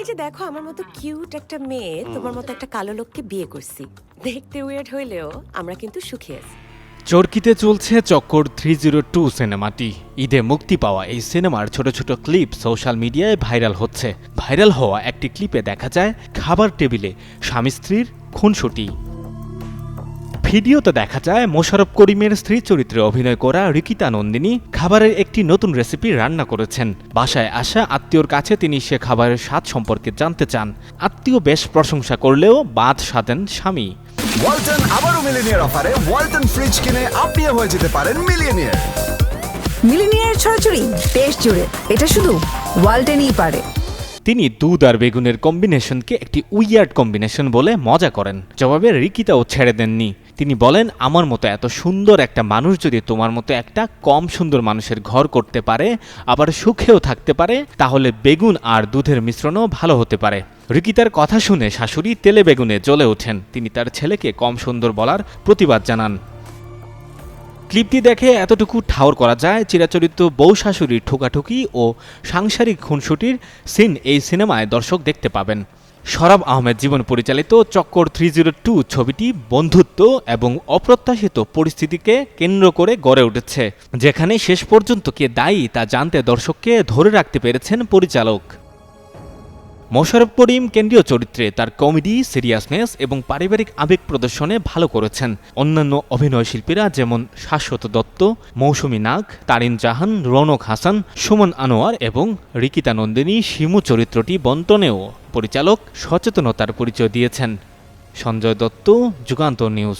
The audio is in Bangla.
এই যে দেখো আমার মতো কিউট একটা মেয়ে তোমার মতো একটা কালো লোককে বিয়ে করছি। দেখতে উইয়ার্ড হইলেও আমরা কিন্তু সুখী আছি। চরকিতে চলছে চক্কর থ্রি জিরো টু সিনেমাটি। ঈদে মুক্তি পাওয়া এই সিনেমার ছোট ছোট ক্লিপ সোশ্যাল মিডিয়ায় ভাইরাল হচ্ছে। ভাইরাল হওয়া একটি ক্লিপে দেখা যায় খাবার টেবিলে স্বামী স্ত্রীর খুনসুটি। ভিডিওতে দেখা যায় মোশারফ করিমের স্ত্রী চরিত্রে অভিনয় করা রিকিতা নন্দিনী খাবারের একটি নতুন রেসিপি রান্না করেছেন। বাসায় আসা আত্মীয়র কাছে তিনি সে খাবারের স্বাদ সম্পর্কে জানতে চান। আত্মীয় বেশ প্রশংসা করলেও বাদ সাধেন স্বামী। ওয়ালটন আবারও মিলিনিয়ার অফারে ওয়ালটন ফ্রিজ কিনে আপনিও হয়ে যেতে পারেন মিলিয়নিয়ার। মিলিনিয়ার ছড়াছড়ি দেশ জুড়ে এটা শুধু ওয়ালটেনই পারে। তিনি দুধ আর বেগুনের কম্বিনেশনকে একটি উইয়ার্ড কম্বিনেশন বলে মজা করেন। জবাবে রিকিতাও ছেড়ে দেননি। তিনি বলেন, আমার মতো এত সুন্দর একটা মানুষ যদি তোমার মতো একটা কম সুন্দর মানুষের ঘর করতে পারে, আবার সুখেও থাকতে পারে, তাহলে বেগুন আর দুধের মিশ্রণও ভালো হতে পারে। রিকিতার কথা শুনে শাশুড়ি তেলে বেগুনে জ্বলে ওঠেন। তিনি তার ছেলেকে কম সুন্দর বলার প্রতিবাদ জানান। ক্লিপটি দেখে এতটুকু ঠাউর করা যায়। চিরাচরিত বউ শাশুড়ির ঠোকাঠুকি ও সাংসারিক খুনসুটির সিন এই সিনেমায় দর্শক দেখতে পাবেন। সরাব আহমেদ জীবন পরিচালিত চক্কর থ্রি জিরো টু ছবিটি বন্ধুত্ব এবং অপ্রত্যাশিত পরিস্থিতিকে কেন্দ্র করে গড়ে উঠেছে, যেখানে শেষ পর্যন্ত কে দায়ী তা জানতে দর্শককে ধরে রাখতে পেরেছেন পরিচালক। মোশাররফ করিম কেন্দ্রীয় চরিত্রে তার কমেডি সিরিয়াসনেস এবং পারিবারিক আবেগ প্রদর্শনে ভালো করেছেন। অন্যান্য অভিনয় শিল্পীরা যেমন শাশ্বত দত্ত, মৌসুমী নাগ, তারিন জাহান, রনক হাসান, সুমন আনোয়ার এবং রিকিতা নন্দিনী শিমু চরিত্রটি বন্টনেও পরিচালক সচেতনতার পরিচয় দিয়েছেন। সঞ্জয় দত্ত, যুগান্তর নিউজ।